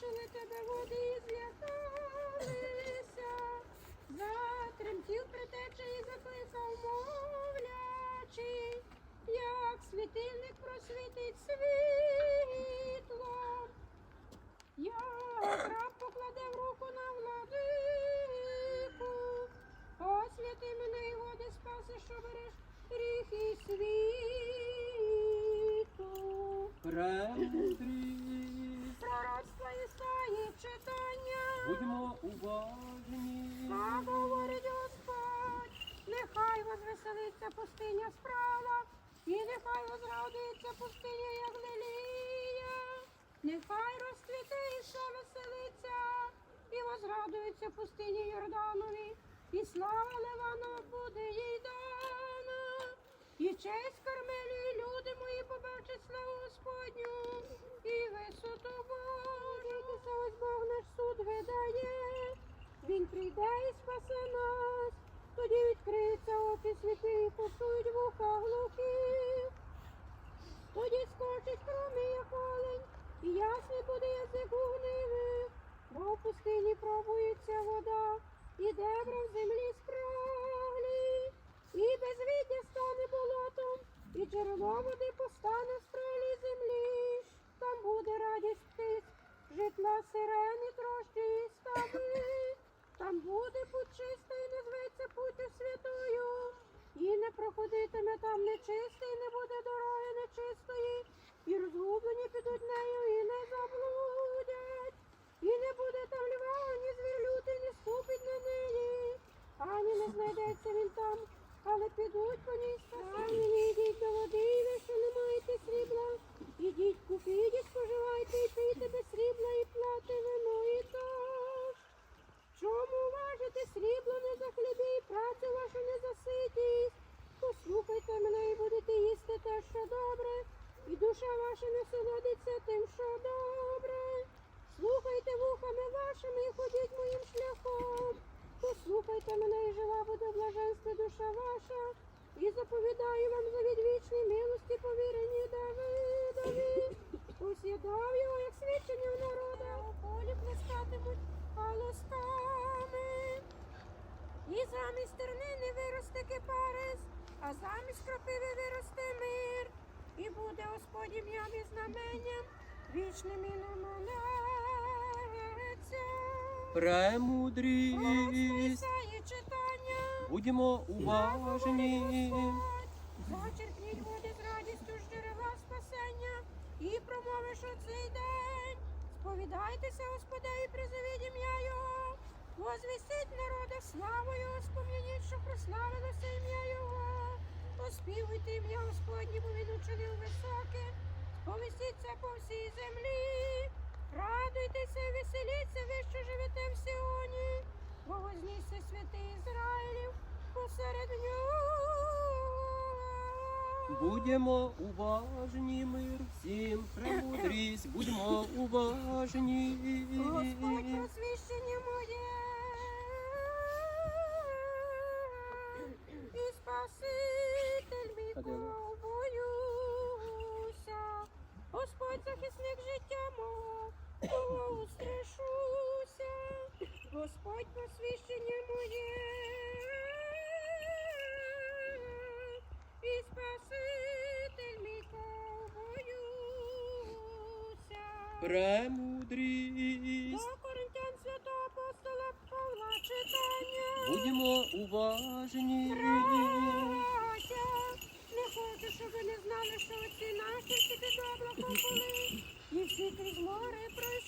Побачили тебе води злякалися, затремтів притече і закликав мовлячи, як світильник просвітить світлом. Як раб покладе в руку на владику, освяти мене і води спаси, що береш гріх світу. Премудрість. Будьмо уважні. Так говорить Господь, нехай возвеселиться пустиня справа, і нехай возрадується пустиня, як лилія. Нехай розцвіте і ще веселиться, і возрадується пустині Йорданові, і слава Ливанова буде їй дана. І честь Кармелі, і люди мої побачать славу Господню, і висоту Ось Бог наш суд видає. Він прийде і спасе нас, тоді відкриється очі світи, і почують вуха глухі. Тоді скочить хроми, як олень, і ясний буде язик у гниви, бо в пустині пробується вода, і дебра в землі спраглі, і безвіддя стане болотом, і джерело води постане в стрелі землі. Там буде радість птиць, житла сирени, трощі і стави. Там буде путь чиста і не зветься путь святою, і не проходитиме там нечистий, не буде дороги нечистої, і розгублені підуть нею, і не заблудять, і не буде там льва, ні звір лютий, не ступить на неї, ані не він там, але підуть по ній спасені, йдіть до води, ви, що не маєте срібла, ідіть купіть, споживайте, і пийте без срібла, і плати вино, і тож. Чому важите срібло не за хлібі і працю вашу не за ситість? Послухайте мене і будете їсти те, що добре, і душа ваша насолодиться тим, що добре. Слухайте вухами вашими і ходіть моїм шляхом. Послухайте мене і жила буде в блаженстві душа ваша, і заповідаю вам за відвічні Премудрість. Будьмо уважні. Зачерпніть води з радістю з джерела спасення і промовиш у цей день. Сповідайтеся, Господа, і призовіть ім'я Його. Возвістіть народи славою, спом'яніть, що прославилося ім'я Його. Оспівуйте ім'я Господнє, бо він учинив високе. Сповістіть це по всій землі. Радуйтеся веселіться, ви, що живете в Сіоні. Бо вознісся святий Ізраїлів посеред нього. Будемо уважні, мир всім. Премудрість. Будьмо уважні. Господь просвіщення Господь просвіщення моє і Спаситель мій кого. Премудрість. До Коринтян святого апостола Павла читання. Будьмо уважні. Браття, не хочу, щоб ви не знали, що отці наші всі під облаком були, і всі крізь море пройшли,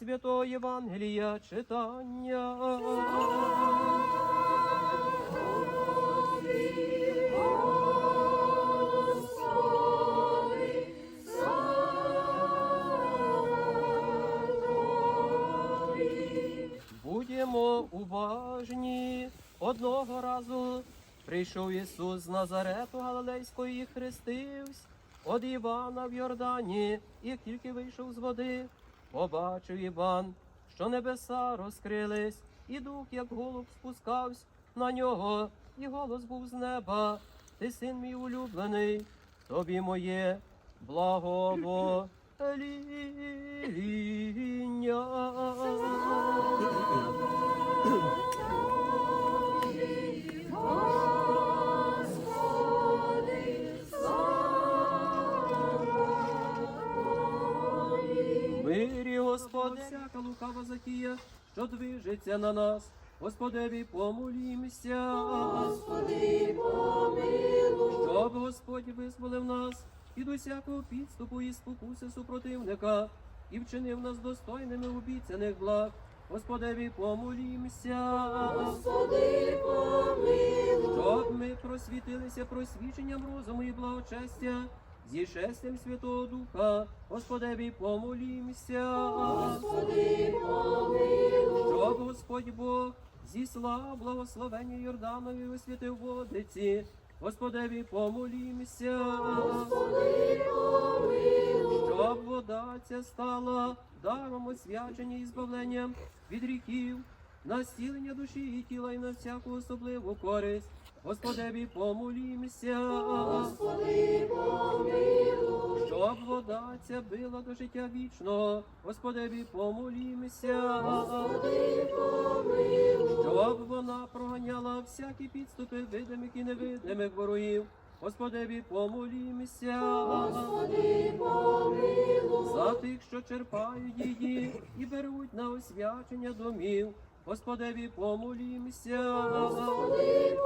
Святого Євангелія читання. Будемо уважні. Одного разу прийшов Ісус з Назарету Галилейського і хрестився од Івана в Йордані, і як тільки вийшов з води, побачив Іван, що небеса розкрились, і дух, як голуб, спускався на нього, і голос був з неба. Ти син мій улюблений, тобі моє благовоління. Всяка лукава затія, що движеться на нас. Господеві помолімся. Господи, помилуй. Щоб Господь визволив нас від усякого підступу і спокуси супротивника і вчинив нас достойними обіцяних благ. Господеві помолімся. Господи, помилуй. Щоб ми просвітилися просвіченням розуму і благочестя, зі шестям Святого Духа, Господеві помолімся. Господи, помилуй. Щоб Господь Бог зіслав благословення Йорданові освятив водиці, Господеві помолімся. Господи, помилуй. Щоб вода ця стала даром освячення і збавленням від гріхів, на зцілення душі і тіла і на всяку особливу користь. Господеві помолімся. Господи, помилуй. Щоб вода ця била до життя вічного, Господеві помолімся. Господи, помилуй. Щоб вона проганяла всякі підступи видимих і невидимих ворогів. Господеві помолімся. Господи, помилуй. За тих, що черпають її і беруть на освячення домів. Господеві помолімся. Господи.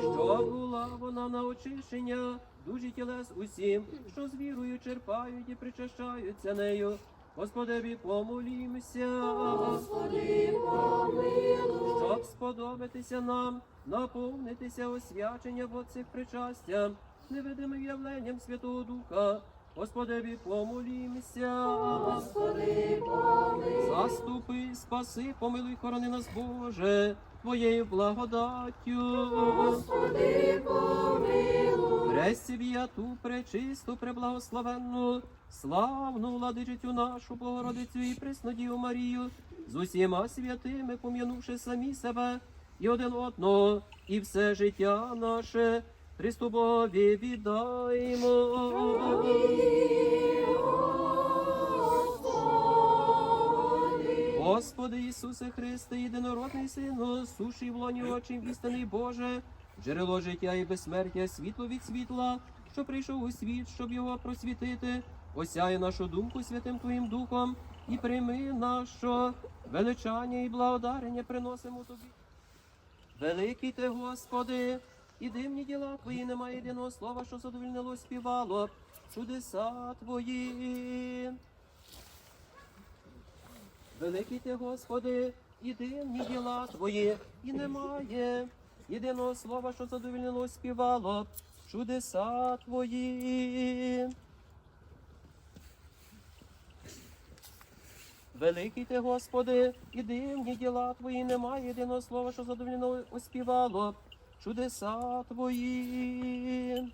Щоб була вона на очищення дужі тілес усім, що з вірою черпають і причащаються нею. Господеві помолімся. Господи, помилуй. Щоб сподобатися нам, наповнитися освячення в оцих причастям, невидимим явленням Святого Духа. Господеві помолімся. Господи, помилуй. Заступи, спаси, помилуй, хорони нас, Боже, Твоєю благодаттю. Господи, помилуй. Пресвяту, пречисту, преблагословенну, славну владичицю нашу, Богородицю і Преснодію Марію, з усіма святими, пом'янувши самі себе і один одного, і все життя наше Христу Богові віддаємо. Господи Ісусе Христе, єдинородний Сину, суший в лоні очі, істинний Боже, джерело життя і безсмертя, світло від світла, що прийшов у світ, щоб його просвітити, осяє нашу думку святим Твоїм Духом і прийми нащо величання і благодарення приносимо Тобі. Великий ти, Господи, і дивні діла Твої, немає єдиного слова, що задовільнило співало, чудеса Твої. Великий ти, Господи, і дивні діла Твої, і немає єдиного слова, що задовільнило співало, чудеса Твої. Великий ти, Господи, і дивні діла Твої, немає єдиного слова, що задовільно оспівало, б чудеса Твої.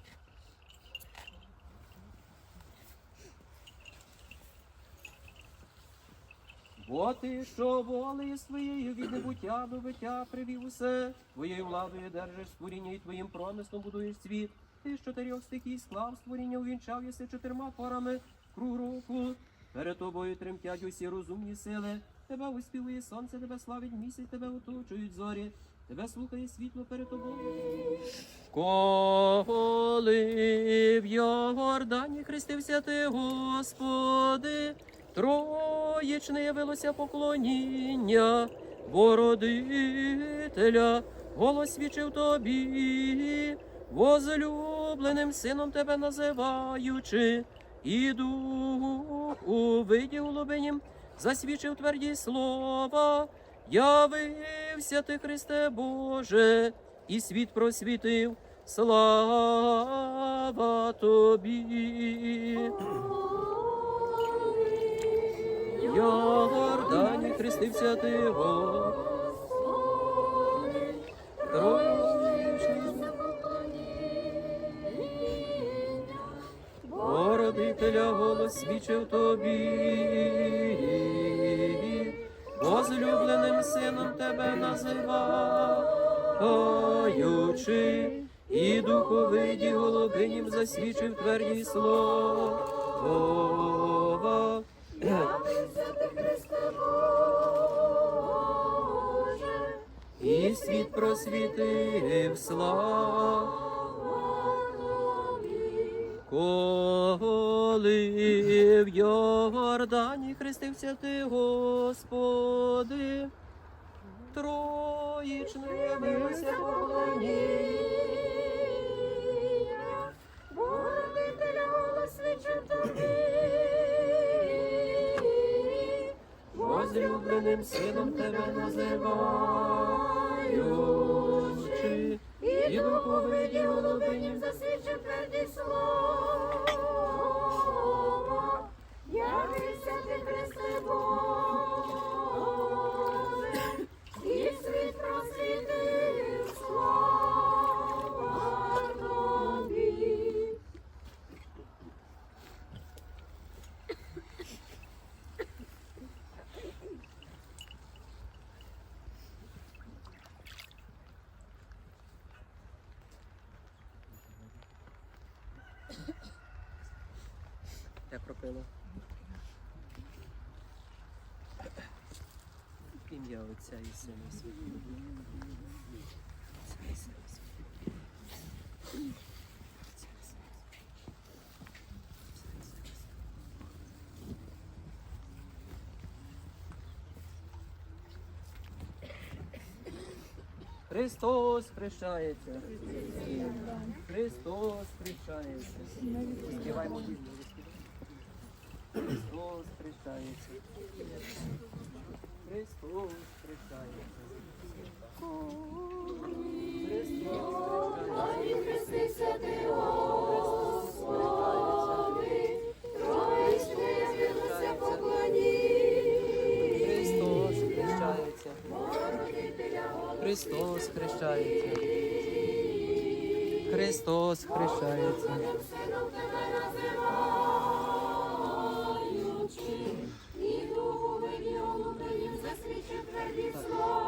Бо ти, що волею своєю від небуття до биття привів усе, твоєю владою держиш створіння і твоїм промислом будуєш світ. Ти з чотирьох стихій склав створіння, увінчав єси чотирма порами круг року. Перед тобою тремтять усі розумні сили. Тебе успівує сонце, тебе славить місяць, тебе оточують зорі. Тебе слухає світло перед тобою. Коли в Йордані хрестився ти, Господи, троєчне явилося поклоніння, Бородителя, голос свідчив тобі, возлюбленим сином тебе називаючи, і духу виді голубинім засвідчив тверді слова, явився ти, Христе Боже, і світ просвітив. Слава тобі. Йордані хрестився ти, Господи, Троєчний Породителя голос свідчив тобі, возлюбленим сином тебе називаючи, і духовиді голубинім засвідчив тверді слова. І світ просвітив слава. Коли в Йордані хрестився ти, Господи, троїчне явився поклоніння. Породителя голос свідчив тобі. Возлюбленим сином тебе називаючи, і духовиді голубинім засвідчив тверді слова. Явився ти, Христе Боже, і світ просвітив слава тобі. Я пропила. Ім'я Отця і Сина і Святого Духа. Отця і Сина і Святого Духа. Отця і Сина і Святого Духа. Отця і Сина Святого. Христос хрещається. Христос хрещається. Співаємо Біблію. Христос хрещається. Христос хрещається. Ти, Господи, Троїчне явилося поклоніння. Христос хрещається. Христос хрещається. Христос хрещається. Тверді слова.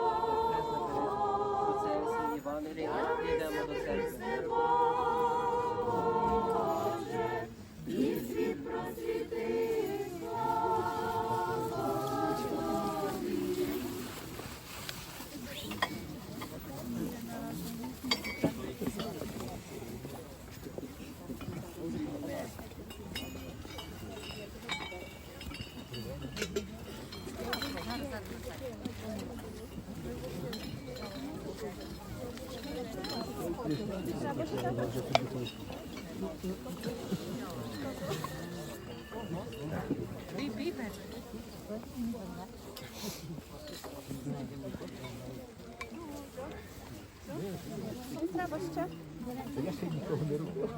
нікого не робив.